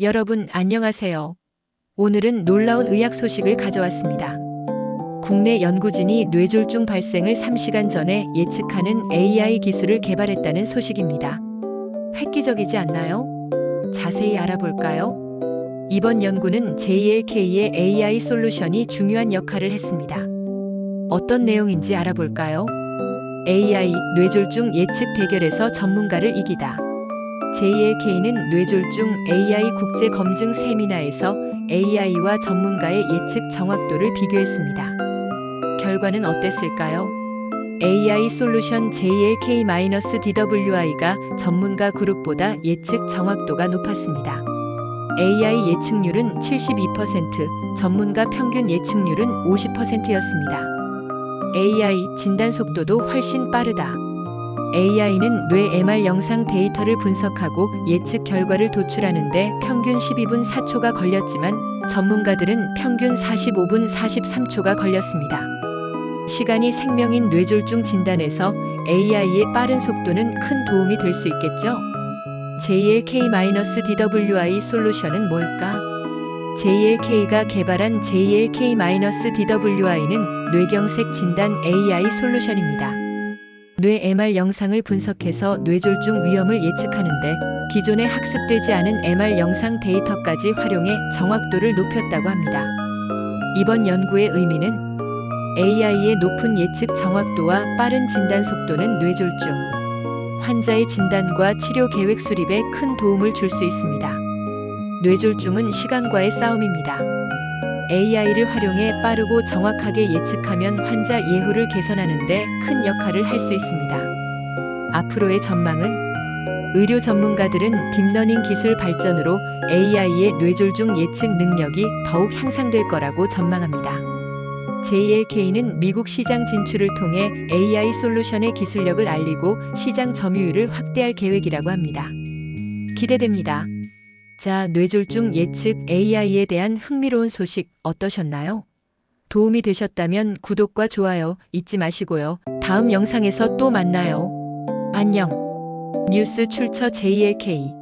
여러분 안녕하세요. 오늘은 놀라운 의학 소식을 가져왔습니다. 국내 연구진이 뇌졸중 발생을 3시간 전에 예측하는 AI 기술을 개발했다는 소식입니다. 획기적이지 않나요? 자세히 알아볼까요? 이번 연구는 JLK의 AI 솔루션이 중요한 역할을 했습니다. 어떤 내용인지 알아볼까요? AI 뇌졸중 예측 대결에서 전문가를 이기다. JLK는 뇌졸중 AI 국제 검증 세미나에서 AI와 전문가의 예측 정확도를 비교했습니다. 결과는 어땠을까요? AI 솔루션 JLK-DWI가 전문가 그룹보다 예측 정확도가 높았습니다. AI 예측률은 72%, 전문가 평균 예측률은 50%였습니다. AI 진단 속도도 훨씬 빠르다. AI는 뇌 MR 영상 데이터를 분석하고 예측 결과를 도출하는데 평균 12분 4초가 걸렸지만 전문가들은 평균 45분 43초가 걸렸습니다. 시간이 생명인 뇌졸중 진단에서 AI의 빠른 속도는 큰 도움이 될 수 있겠죠? JLK-DWI 솔루션은 뭘까? JLK가 개발한 JLK-DWI는 뇌경색 진단 AI 솔루션입니다. 뇌 MR 영상을 분석해서 뇌졸중 위험을 예측하는데 기존에 학습되지 않은 MR 영상 데이터까지 활용해 정확도를 높였다고 합니다. 이번 연구의 의미는 AI의 높은 예측 정확도와 빠른 진단 속도는 뇌졸중 환자의 진단과 치료 계획 수립에 큰 도움을 줄 수 있습니다. 뇌졸중은 시간과의 싸움입니다. AI를 활용해 빠르고 정확하게 예측하면 환자 예후를 개선하는데 큰 역할을 할 수 있습니다. 앞으로의 전망은 의료 전문가들은 딥러닝 기술 발전으로 AI의 뇌졸중 예측 능력이 더욱 향상될 거라고 전망합니다. JLK는 미국 시장 진출을 통해 AI 솔루션의 기술력을 알리고 시장 점유율을 확대할 계획이라고 합니다. 기대됩니다. 자, 뇌졸중 예측 AI에 대한 흥미로운 소식 어떠셨나요? 도움이 되셨다면 구독과 좋아요 잊지 마시고요. 다음 영상에서 또 만나요. 안녕. 뉴스 출처 JLK